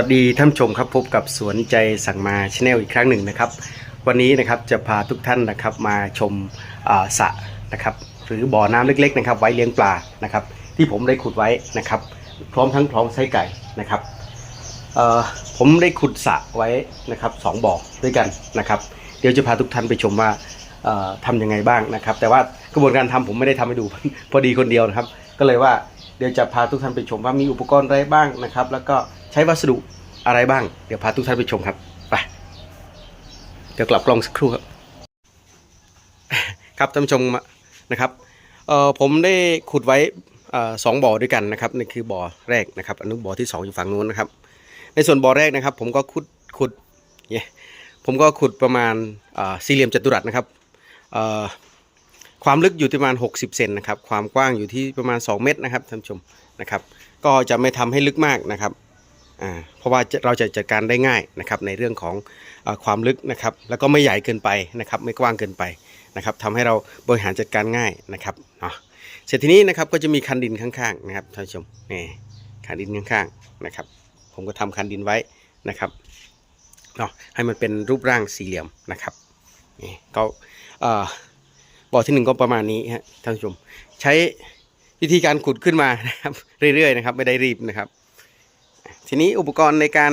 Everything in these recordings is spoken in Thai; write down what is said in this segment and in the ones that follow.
วัสดีท่านชมครับพบกับสวนใจสั่งมาชาแนลอีกครั้งหนึ่งนะครับ วันนี้นะครับจะพาทุกท่านนะครับมาชมาสระนะครับ หรือบ่อน้ำเล็กๆนะครับไว้เลี้ยงปลานะครับ ที่ผมได้ขุดไว้นะครับ พร้อมทั้งพร้อมไส้ไก่นะครับผมได้ขุดสระไว้นะครับสองบ่อด้วยกันนะครับ เดี๋ยวจะพาทุกท่านไปชมว่าเอ่อทำยังไงบ้างนะครับ แต่ว่ากระบวนการทำผมไม่ได้ทำให้ดูพอดีคนเดียวนะครับ ก็เลยว่า เดี๋ยวจะพาทุกท่านไปชมว่ามีอุปกรณ์อะไรบ้างนะครับ แล้วก็ใช้วัสดุอะไรบ้าง เดี๋ยวพาทุกท่านไปชมครับไปเดี๋ยวกลับกล้องสักครู่ครับ ครับท่านผู้ชมนะครับเอ่อผมได้ขุดไว้สองบ่อด้วยกันนะครับนี่คือบ่อแรกนะครับอันนู้บ่อที่สองอยู่ฝั่งนู้นนะครับ ในส่วนบ่อแรกนะครับ ผมก็ขุดขุดเนี่ยผมก็ขุดประมาณสี่เหลี่ยมจัตุรัสนะครับ ความลึกอยู่ที่ประมาณ 60 เซนนะครับ ความกว้างอยู่ที่ประมาณ 2 เมตรนะครับท่านชมนะครับ ก็จะไม่ทำให้ลึกมากนะครับอ่าเพราะว่าเราจะจัดการได้ง่ายนะครับในเรื่องของอความลึกนะครับ แล้วก็ไม่ใหญ่เกินไปนะครับ ไม่กว้างเกินไปนะครับทำให้เราบริหารจัดการง่ายนะครับเนาะเสร็จทีนี้นะครับก็จะมีคันดินข้างๆนะครับท่านผู้ชมนี่คันดินข้างๆนะครับ ผมก็ทำคันดินไว้นะครับเนาะให้มันเป็นรูปร่างสี่เหลี่ยมนะครับนี่ก็อ่อ บ่อที่หนึ่งก็ประมาณนี้ฮะท่านผู้ชม ใช้วิธีการขุดขึ้นมานะครับ เรื่อยๆนะครับ ไม่ได้รีบนะครับ ทีนี้อุปกรณ์ในการ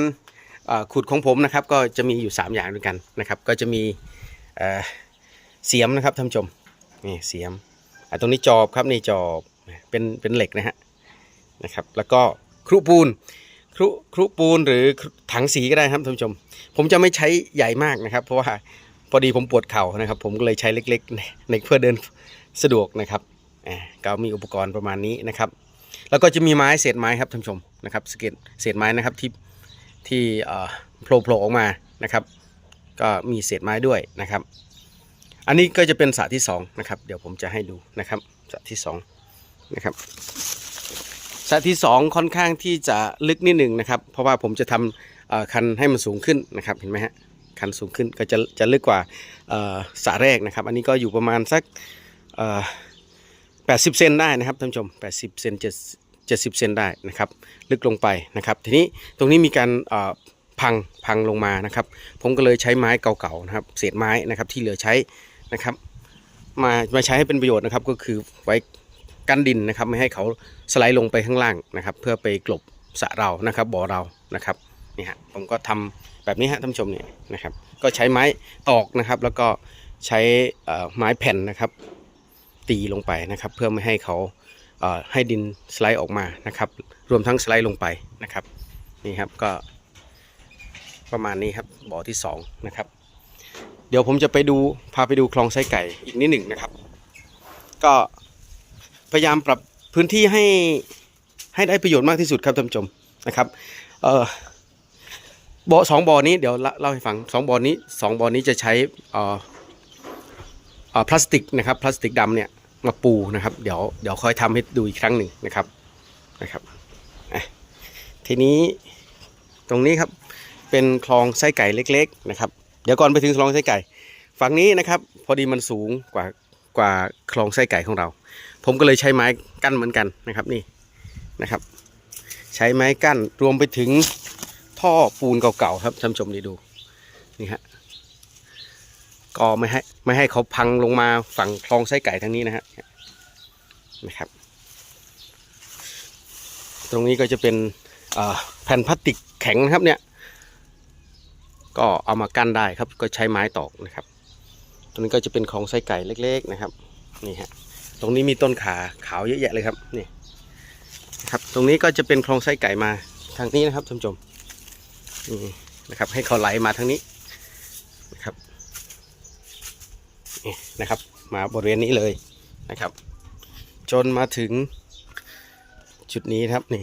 ขุดของผมนะครับ ก็จะมีอยู่ 3 อย่างด้วยกันนะครับ ก็จะมีเเสียมนะครับท่านผู้ชมนี่เสียมตรงนี้จอบครับนี่จอบเป็นเป็นเหล็กนะฮะนะครับ แล้วก็ครุปูนครุครุปูนหรือถังสีก็ได้ครับท่านผู้ชม ผมจะไม่ใช้ใหญ่มากนะครับ เพราะว่า อดีผมปวดเข่านะครับ ผมก็เลยใช้เล็กๆในเพื่อเดินสะดวกนะครับก็มีอุปกรณ์ประมาณนี้นะครับ แล้วก็จะมีไม้เศษไม้ครับท่านผู้ชมนะครับสเก็ตเศษไม้นะครับที่ที่โผล่โผล่ออกมานะครับ ก็มีเศษไม้ด้วยนะครับ อันนี้ก็จะเป็นสระที่สองนะครับเดี๋ยวผมจะให้ดูนะครับสระที่สองนะครับสระที่สองค่อนข้างที่จะลึกนิดหนึ่งนะครับ เพราะว่าผมจะทำคันให้มันสูงขึ้นนะครับเห็นไหมฮะ คันสูงขึ้นก็จะจะลึกกว่าสระแรกนะครับ อันนี้ก็อยู่ประมาณสัก80เซนได้นะครับท่านผู้ชม80เซน7 70เซนได้นะครับ ลึกลงไปนะครับ ทีนี้ตรงนี้มีการพังพังลงมานะครับ ผมก็เลยใช้ไม้เก่าๆนะครับ เศษไม้นะครับที่เหลือใช้นะครับมามาใช้ให้เป็นประโยชน์นะครับก็คือไว้กันดินนะครับ ไม่ให้เขาสไลด์ลงไปข้างล่างนะครับ เพื่อไปกลบสะเรานะครับบ่อเรานะครับนี่ฮะผมก็ทำ แบบนี้ฮะท่านผู้ชมเนี่ยนะครับ ก็ใช้ไม้ตอกนะครับ แล้วก็ใช้ไม้แผ่นนะครับ ตีลงไปนะครับ เพื่อไม่ให้เขาเให้ดินสไลด์ออกมานะครับ รวมทั้งสไลด์ลงไปนะครับนี่ครับก็ประมาณนี้ครับบ่อที่สองนะครับเดี๋ยวผมจะไปดูพาไปดูคลองไส้ไก่อีกนิดหนึ่งนะครับ ก็พยายามปรับพื้นที่ให้ให้ได้ประโยชน์มากที่สุดครับท่านผู้ชมนะครับเอ่อ บ่อสองบ่อนี้เดี๋ยวเล่าให้ฟังสองบ่อนี้สองบ่อนี้จะใช้เอ่ออ่อพลาสติกนะครับพลาสติกดำเนี่ยมาปูนะครับ เดี๋ยวเดี๋ยวค่อยทำให้ดูอีกครั้งหนึ่งนะครับนะครับทีนี้ตรงนี้ครับเป็นคลองไส้ไก่เล็ก ๆ นะครับ เดี๋ยวก่อนไปถึงคลองไส้ไก่ฝั่งนี้นะครับ พอดีมันสูงกว่ากว่าคลองไส้ไก่ของเรา ผมก็เลยใช้ไม้กั้นเหมือนกันนะครับนี่นะครับ ใช้ไม้กั้นรวมไปถึง ท่อปูนเก่าๆครับท่านชมนี่ดู นี่ฮะก็ไม่ให้ไม่ให้เขาพังลงมาฝั่งคลองไส้ไก่ทางนี้นะฮะนะครับ ตรงนี้ก็จะเป็นแผ่นพลาสติกแข็งนะครับเนี่ย ก็เอามากั้นได้ครับ ก็ใช้ไม้ตอกนะครับตรงนี้ก็จะเป็นของไส้ไก่เล็ก ๆนะครับนี่ฮะตรงนี้มีต้นขาขาวเยอะแยะเลยครับนี่ครับ ตรงนี้ก็จะเป็นคลองไส้ไก่มาทางนี้นะครับท่านผู้ชม นะครับ ให้เขาไหลมาทางนี้นะครับนี่นะครับ มาบริเวณนี้เลยนะครับ จนมาถึงจุดนี้ครับนี่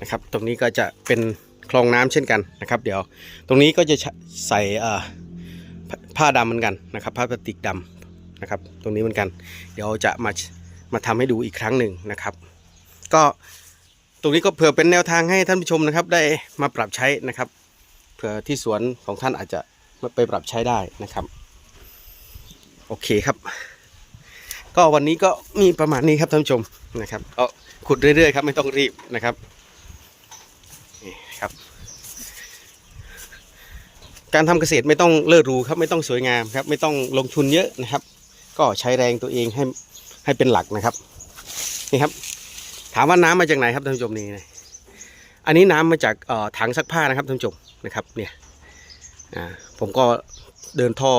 นะครับ ตรงนี้ก็จะเป็นคลองน้ำเช่นกันนะครับ เดี๋ยวตรงนี้ก็จะใส่ผ้าดำเหมือนกันนะครับผ้าพลาสติกดำนะครับ ตรงนี้เหมือนกัน เดี๋ยวจะมามาทำให้ดูอีกครั้งหนึ่งนะครับ ก็ ตรงนี้ก็เผื่อเป็นแนวทางให้ท่านผู้ชมนะครับ ได้มาปรับใช้นะครับ เผื่อที่สวนของท่านอาจจะไปปรับใช้ได้นะครับ โอเคครับ ก็วันนี้ก็มีประมาณนี้ครับท่านผู้ชมนะครับเอาขุดเรื่อยๆครับไม่ต้องรีบนะครับนี่ครับ การทำเกษตรไม่ต้องเลิศหรูครับไม่ต้องสวยงามครับ ไม่ต้องลงทุนเยอะนะครับ ก็ใช้แรงตัวเองให้ให้เป็นหลักนะครับนี่ครับ ถามว่าน้ำมาจากไหนครับท่านผู้ชมนี่นะอันนี้น้ำมาจากถังซักผ้านะครับท่านผู้ชมนะครับเนี่ยผมก็เดินท่อ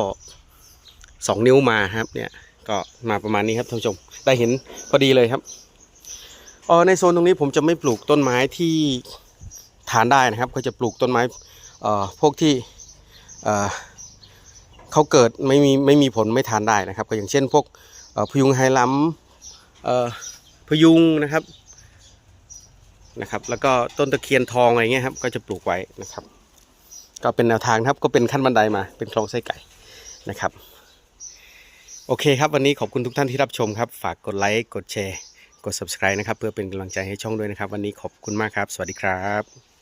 สองนิ้วมาครับเนี่ยก็มาประมาณนี้ครับท่านผู้ชมได้เห็นพอดีเลยครับออในโซนตรงนี้ผมจะไม่ปลูกต้นไม้ที่ทานได้นะครับ ก็จะปลูกต้นไม้เอ่อพวกที่เอ่อเขาเกิดไม่มีไม่มีผลไม่ทานได้นะครับ ก็อย่างเช่นพวกเอ่อพยุงไฮลัมเอ่อพยุงนะครับ นะครับ แล้วก็ต้นตะเคียนทองอะไรเงี้ยครับ ก็จะปลูกไว้นะครับ ก็เป็นแนวทางครับ ก็เป็นขั้นบันไดมา เป็นคลองไส้ไก่นะครับ โอเคครับ วันนี้ขอบคุณทุกท่านที่รับชมครับ ฝากกดไลค์ กดแชร์ กด subscribe นะครับ เพื่อเป็นกำลังใจให้ช่องด้วยนะครับ วันนี้ขอบคุณมากครับ สวัสดีครับ